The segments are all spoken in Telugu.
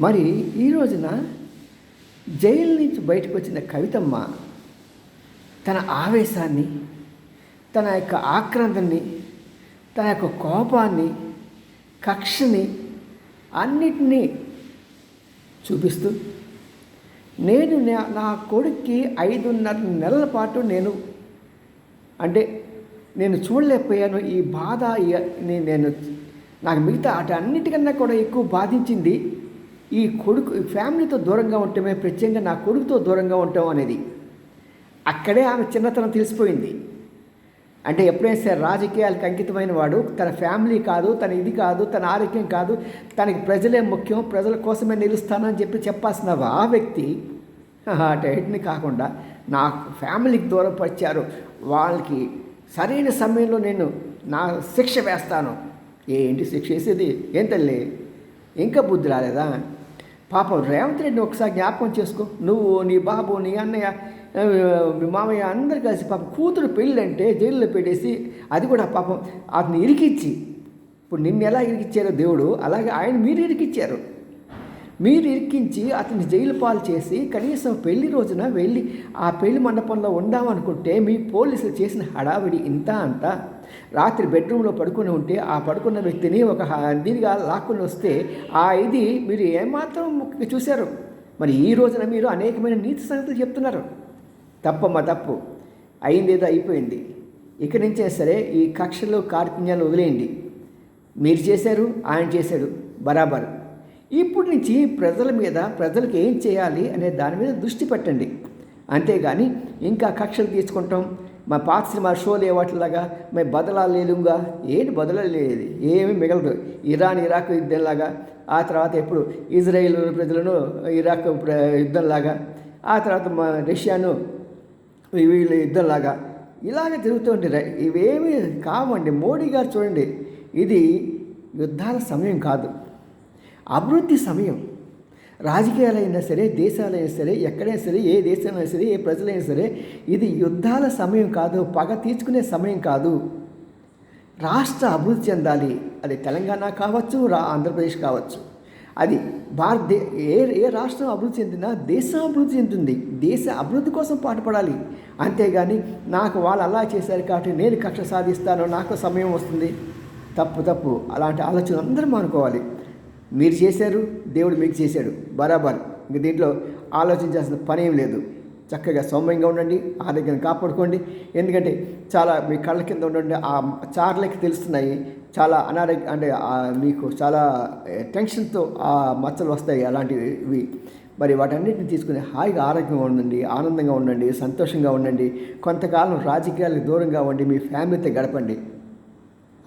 మరి ఈ రోజున జైలు నుంచి బయటకు వచ్చిన కవితమ్మ తన ఆవేశాన్ని తన యొక్క ఆక్రందన్ని తన యొక్క కోపాన్ని కక్షని అన్నిటినీ చూపిస్తూ నేను నా- నా కొడుక్కి ఐదున్నర నెలల పాటు నేను అంటే నేను చూడలేకపోయాను. ఈ బాధ నేను నాకు మిగతా అటు అన్నిటికన్నా కూడా ఎక్కువ బాధించింది ఈ కొడుకు ఫ్యామిలీతో దూరంగా ఉండటమే ప్రత్యేకంగా నా కొడుకుతో దూరంగా ఉండటం అనేది. అక్కడే ఆమె చిన్నతనం తెలిసిపోయింది. అంటే ఎప్పుడైనా సరే రాజకీయాలకు అంకితమైన వాడు తన ఫ్యామిలీ కాదు తన ఇది కాదు తన ఆరోగ్యం కాదు తనకి ప్రజలే ముఖ్యం ప్రజల కోసమే నిలుస్తానని చెప్పి చెప్పాల్సిన ఆ వ్యక్తి అటన్నిటిని కాకుండా నా ఫ్యామిలీకి దూరం పరిచారు వాళ్ళకి సరైన సమయంలో నేను నా శిక్ష వేస్తాను. ఏంటి శిక్ష వేసేది? ఏం తల్లి? ఇంకా బుద్ధి రాలేదా? పాపం రేవంత్ రెడ్డి ఒకసారి జ్ఞాపకం చేసుకో. నువ్వు నీ బాబు నీ అన్నయ్య మీ మామయ్య అందరు కలిసి పాపం కూతురు పెళ్ళంటే జైల్లో పెట్టేసి అది కూడా పాపం అతను ఇరికిచ్చి. ఇప్పుడు నిన్ను ఎలా ఇరికిచ్చారో దేవుడు అలాగే ఆయన మీరు ఇరికిచ్చారు. మీరు ఇరికించి అతని జైలు పాలు చేసి కనీసం పెళ్ళి రోజున వెళ్ళి ఆ పెళ్ళి మండపంలో ఉందామనుకుంటే మీ పోలీసులు చేసిన హడావిడి ఇంత అంతా? రాత్రి బెడ్రూమ్లో పడుకుని ఉంటే ఆ పడుకున్న వ్యక్తిని ఒక దీనిగా లాక్కుని వస్తే ఆ ఇది మీరు ఏమాత్రం చూశారు? మరి ఈ రోజున మీరు అనేకమైన నీతి సంగతులు చెప్తున్నారు. తప్పమ్మా తప్పు. అయిందేదో అయిపోయింది. ఇక నుంచే సరే ఈ కక్షలు కార్పుణ్యాలు వదిలేయండి. మీరు చేశారు ఆయన చేశాడు. బరాబర్. ఇప్పటి నుంచి ప్రజల మీద ప్రజలకు ఏం చేయాలి అనే దాని మీద దృష్టి పెట్టండి. అంతేగాని ఇంకా కక్షలు తీసుకుంటాం మా పాత సినిమా షోలు వాటిలాగా మేము బదలాలేలుగా ఏంటి బదలలేదు ఏమీ మిగలదు. ఇరాన్ ఇరాక్ యుద్ధంలాగా ఆ తర్వాత ఎప్పుడు ఇజ్రాయిల్ ప్రజలను ఇరాక్ ప్ర- యుద్ధంలాగా ఆ తర్వాత మా రష్యాను వీళ్ళ యుద్ధంలాగా ఇలాగే తిరుగుతుంటే ర- ఇవేమీ కావండి. మోడీ గారు చూడండి ఇది యుద్ధాల సమయం కాదు. అభివృద్ధి సమయం. రాజకీయాలైనా సరే దేశాలైనా సరే ఎక్కడైనా సరే ఏ దేశమైనా సరే ఏ ప్రజలైనా సరే ఇది యుద్ధాల సమయం కాదు పగ తీర్చుకునే సమయం కాదు. రాష్ట్ర అభివృద్ధి చెందాలి. అది తెలంగాణ కావచ్చు రా ఆంధ్రప్రదేశ్ కావచ్చు. అది భారతదే ఏ ఏ రాష్ట్రం అభివృద్ధి చెందినా దేశం అభివృద్ధి చెందుతుంది. దేశ అభివృద్ధి కోసం పాటుపడాలి. అంతేగాని నాకు వాళ్ళు అలా చేశారు కాబట్టి నేను కక్ష సాధిస్తాను నాకు సమయం వస్తుంది. తప్పు తప్పు. అలాంటి ఆలోచన అందరూ మానుకోవాలి. మీరు చేశారు దేవుడు మీకు చేశాడు. బరాబర్. ఇంక దీంట్లో ఆలోచించాల్సిన పని ఏం లేదు. చక్కగా సౌమ్యంగా ఉండండి ఆరోగ్యాన్ని కాపాడుకోండి. ఎందుకంటే చాలా మీ కళ్ళ కింద ఉండండి ఆ చార్లకి తెలుస్తున్నాయి చాలా అనారోగ్య అంటే మీకు చాలా టెన్షన్తో ఆ మచ్చలు వస్తాయి అలాంటివి. ఇవి మరి వాటన్నిటిని తీసుకుని హాయిగా ఆరోగ్యంగా ఉండండి ఆనందంగా ఉండండి సంతోషంగా ఉండండి. కొంతకాలం రాజకీయాలకు దూరంగా ఉండి మీ ఫ్యామిలీతో గడపండి.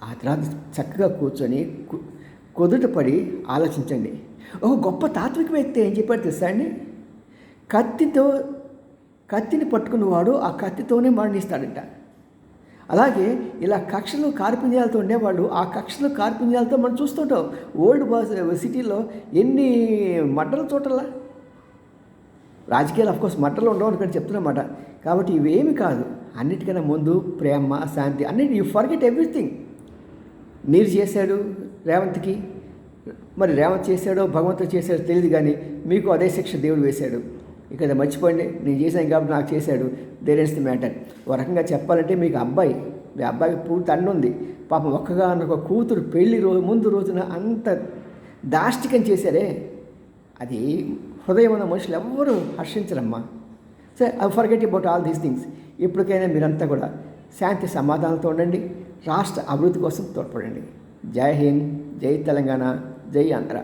ఆ తర్వాత చక్కగా కూర్చొని కుదుటపడి ఆలోచించండి. ఒక గొప్ప తాత్వికవేత్త ఏం చెప్పాడు తెలుసా అండి? కత్తితో కత్తిని పట్టుకున్నవాడు ఆ కత్తితోనే మరణిస్తాడంట. అలాగే ఇలా కక్షలు కార్పుణ్యాలతో ఉండేవాళ్ళు ఆ కక్షలు కార్పుణ్యాలతో మనం చూస్తుంటాం. ఓల్డ్ బాస్ సిటీలో ఎన్ని మడ్డల చోటలా రాజకీయాలు అఫ్కోర్స్ మట్టలు ఉండవు అని చెప్తున్నమాట కాబట్టి ఇవేమి కాదు. అన్నిటికన్నా ముందు ప్రేమ శాంతి అన్నిటి యూ ఫర్గెట్ ఎవ్రీథింగ్ మీరు చేశాడు రేవంత్కి మరి రేవంత్ చేశాడో భగవంతుడు చేశాడో తెలియదు కానీ మీకు అదే శిక్ష దేవుడు వేశాడు. ఇక్కడ మర్చిపోండి నేను చేశాను కాబట్టి నాకు చేశాడు. దేర్ ఇస్ ది మ్యాటర్ ఒక రకంగా చెప్పాలంటే మీకు అబ్బాయి మీ అబ్బాయికి పూర్తి అన్నుంది పాపం ఒక్కగా ఒక కూతురు పెళ్ళి రోజు ముందు రోజున అంత దాష్టికం చేశారే. అది హృదయం ఉన్న మనుషులు ఎవ్వరూ హర్షించరమ్మా. సరే I forget about all these things ఇప్పటికైనా మీరంతా కూడా శాంతి సమాధానంతో ఉండండి. రాష్ట్ర అభివృద్ధి కోసం తోడ్పడండి. జై హింద్ జై తెలంగాణ. జై ఆంధ్ర